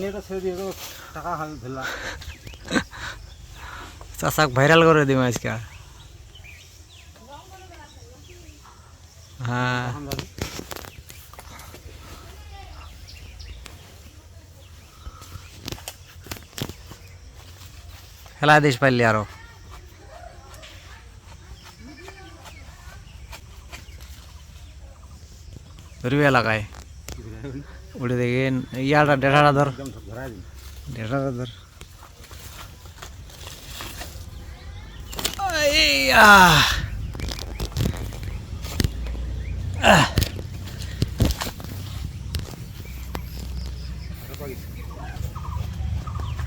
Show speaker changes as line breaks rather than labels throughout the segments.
নিয়ে তো ছেড়ে দিয়ে তো টাকা খাবে ভেলা
চাচাক ভাইরাল করে দিম আজকে। হ্যাঁ খেলা দিস পারলি আরও ধরবি এলাকায়। উঠে দেখি ইয়াটা ডেটাটা ধর ডেটাটা ধর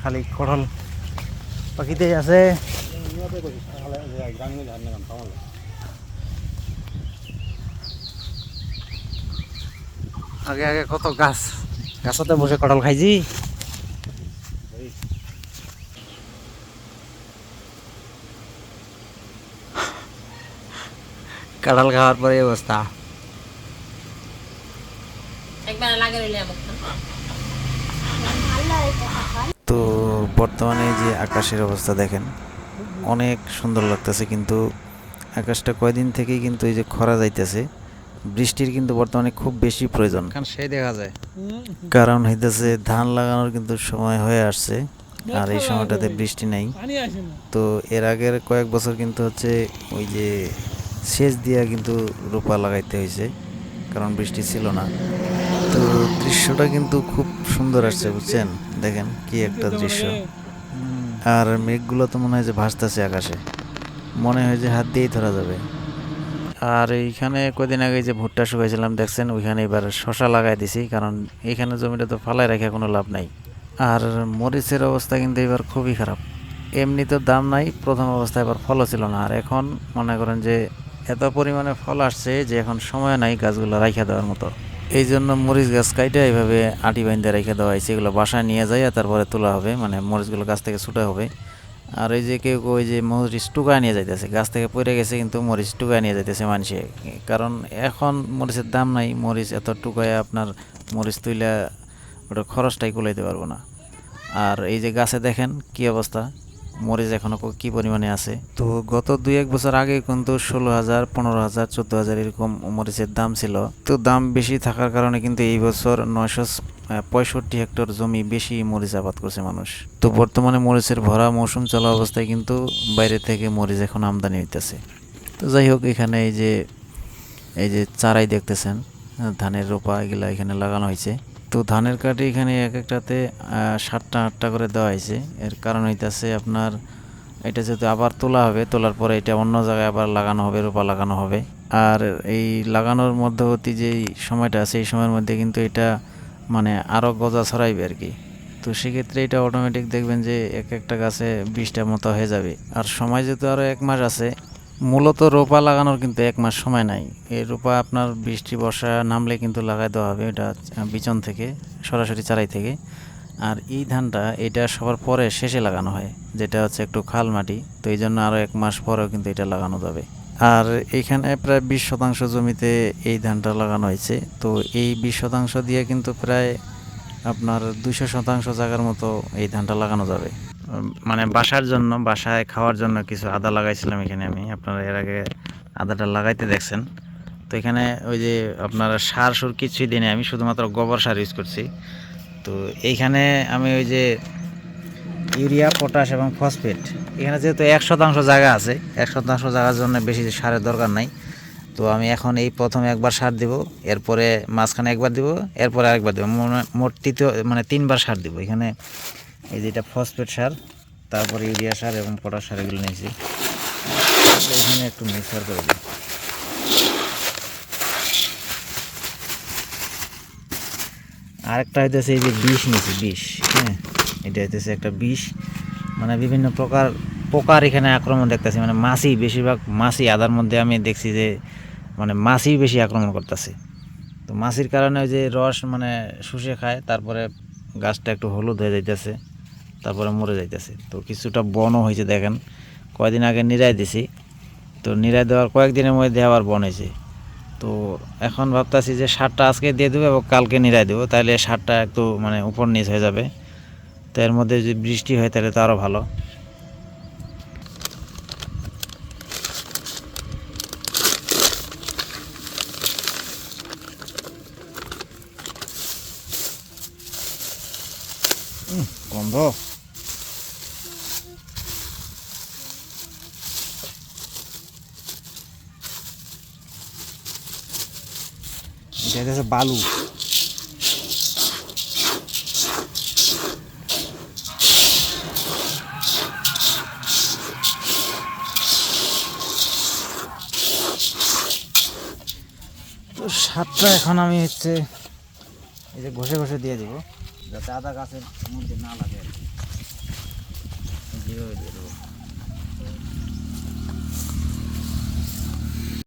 খালি কঠল পাখিতে আছে
গ্রামীণ
আগে আগে কত গাছ? গাছতে বসে কটল খাইছি। কাঁঠাল খাওয়ার পরে অবস্থা।
তো বর্তমানে যে আকাশের অবস্থা দেখেন অনেক সুন্দর লাগতেছে কিন্তু আকাশটা কয়দিন থেকেই কিন্তু এই যে খরা যাইতেছে বৃষ্টির কিন্তু বর্তমানে খুব বেশি প্রয়োজন।
সেই দেখা যায়।
কারণ হইতেছে ধান লাগানোর কিন্তু সময় হয়ে আসছে আর এই সময়টাতে বৃষ্টি নাই। তো এর আগের কয়েক বছর কিন্তু হচ্ছে ওই যে সেচ দিয়া কিন্তু রোপা লাগাইতে হয়েছে কারণ বৃষ্টি ছিল না। তো দৃশ্যটা কিন্তু খুব সুন্দর আসছে বুঝছেন? দেখেন কি একটা দৃশ্য। আর মেঘগুলো তো মনে হয় যে ভাসতেছে আকাশে। মনে হয় যে হাত দিয়েই ধরা যাবে। আর এইখানে কদিন আগে যে ভুট্টা শুকাইছিলাম, দেখছেন, ওইখানে এবার শশা লাগাই দিছি, কারণ এখানে জমিটা তো ফালাই রেখে কোনো লাভ নাই। আর মরিচের অবস্থা কিন্তু এবার খুবই খারাপ। এমনি তো দাম নাই, প্রথম অবস্থায় এবার ফলও ছিল না। আর এখন মনে করেন যে এত পরিমাণে ফল আসছে যে এখন সময় নাই গাছগুলো রাইখা দেওয়ার মতো। এই জন্য মরিচ গাছ কাইটা এইভাবে আটি বাইন্দে রেখে দেওয়া হয়েছে, এগুলো বাসায় নিয়ে যায় তারপরে তোলা হবে মানে মরিচগুলো গাছ থেকে ছুটা হবে। আর এই যে কেউ ওই যে মরিচ টুকায় নিয়ে যাইতেছে, গাছ থেকে পড়ে গেছে কিন্তু মরিচ টুকায় নিয়ে যাইতেছে মানুষে। কারণ এখন মরিচের দাম নাই, মরিচ এত টুকায় আপনার মরিচ তুইলে ওটা খরচটাই কুলাইতে পারব না। আর এই যে গাছে দেখেন কি অবস্থা, মরিচ এখনও ক- কি পরিমাণে আছে? তো গত দুই এক বছর আগে কিন্তু ষোলো হাজার, পনেরো হাজার, চোদ্দ হাজার এরকম মরিচের দাম ছিল। তো দাম বেশি থাকার কারণে কিন্তু এই বছর নয়শো পঁয়ষট্টি হেক্টর জমি বেশি মরিচ আবাদ করছে মানুষ। তো বর্তমানে মরিচের ভরা মৌসুম চলা অবস্থায় কিন্তু বাইরে থেকে মরিচ এখন আমদানি হইতেছে। তো যাই হোক, এখানে এই যে এই যে চারাই দেখতেছেন ধানের রোপা এগুলা এখানে লাগানো হয়েছে তো ধানের কাঠি এখানে এক একটাতে সাতটা আটটা করে দেওয়া হয়েছে এর কারণ হইতাছে আপনার, এটা যেহেতু আবার তোলা হবে, তোলার পরে এটা অন্য জায়গায় আবার লাগানো হবে, রোপা লাগানো হবে। আর এই লাগানোর মধ্যবর্তী যেই সময়টা আছে, এই সময়ের মধ্যে কিন্তু এটা মানে আরও গজা ছড়াইবে আর কি। তো সেক্ষেত্রে এটা অটোমেটিক দেখবেন যে এক একটা গাছে বিশটা মতো হয়ে যাবে। আর সময় যেহেতু আরও এক মাস আছে, মূলত রোপা লাগানোর কিন্তু এক মাস সময় নাই। এই রোপা আপনার বৃষ্টি, বর্ষা নামলে কিন্তু লাগাই দেওয়া হবে, এটা বিচন থেকে, সরাসরি চারাই থেকে। আর এই ধানটা এটা সবার পরে শেষে লাগানো হয়, যেটা হচ্ছে একটু খাল মাটি। তো এই জন্য আরও এক মাস পরেও কিন্তু এটা লাগানো যাবে। আর এখানে প্রায় বিশ শতাংশ জমিতে এই ধানটা লাগানো হয়েছে। তো এই বিশ শতাংশ দিয়ে কিন্তু প্রায় আপনার দুইশো শতাংশ জায়গার মতো এই ধানটা লাগানো যাবে। মানে বাসার জন্য, বাসায় খাওয়ার জন্য কিছু আদা লাগাইছিলাম এখানে আমি। আপনারা এর আগে আদাটা লাগাইতে দেখছেন। তো এখানে ওই যে আপনার সার সুর কিছুই দিই আমি, শুধুমাত্র গোবর সার ইউজ করছি। তো এইখানে আমি ওই যে ইউরিয়া, পটাশ এবং ফসফেট। এখানে যেহেতু এক শতাংশ জায়গা আছে, এক শতাংশ জায়গার জন্য বেশি সারের দরকার নাই। তো আমি এখন এই প্রথমে একবার সার দিব, এরপরে মাঝখানে একবার দিব, এরপরে আরেকবার দেবো। মোট তৃতীয় মানে তিনবার সার দিব। এখানে এই যেটা ফসফেট সার, তারপরে ইউরিয়া সার এবং পটাশ সার এগুলো নিয়েছি। এখানে একটু মিক্সার করে দিই। আরেকটা হইতেছে এই যে বিষ নিয়েছি, বিষ হ্যাঁ। এটা হইতেছে একটা বিষ। মানে বিভিন্ন প্রকার, পোকার এখানে আক্রমণ দেখতেছি। মানে মাছি, বেশিরভাগ মাছি আদার মধ্যে আমি দেখছি যে মানে মাছি বেশি আক্রমণ করতেছে। তো মাছির কারণে ওই যে রস মানে শুষে খায়, তারপরে গাছটা একটু হলুদ হয়ে যাইতেছে, তারপরে মরে যাইতেছে। তো কিছুটা বনও হয়েছে দেখেন। কয়দিন আগে নিরাই দিছি। তো নিরাই দেওয়ার কয়েকদিনের মধ্যে আবার বন হয়েছে তো এখন ভাবতেছি যে সারটা আজকে দিয়ে দেবো এবং কালকে নিরাই দেবো। তাহলে সারটা একটু মানে উপর নিচ হয়ে যাবে। তো এর মধ্যে যদি বৃষ্টি হয় তাহলে তো আরও ভালো। গন্ধ। বালু। তো সারটা এখন আমি হচ্ছে এই যে ঘষে ঘষে দিয়ে দেবো, যাতে আদা গাছের মধ্যে না লাগে। যেভাবে দিয়ে দেবো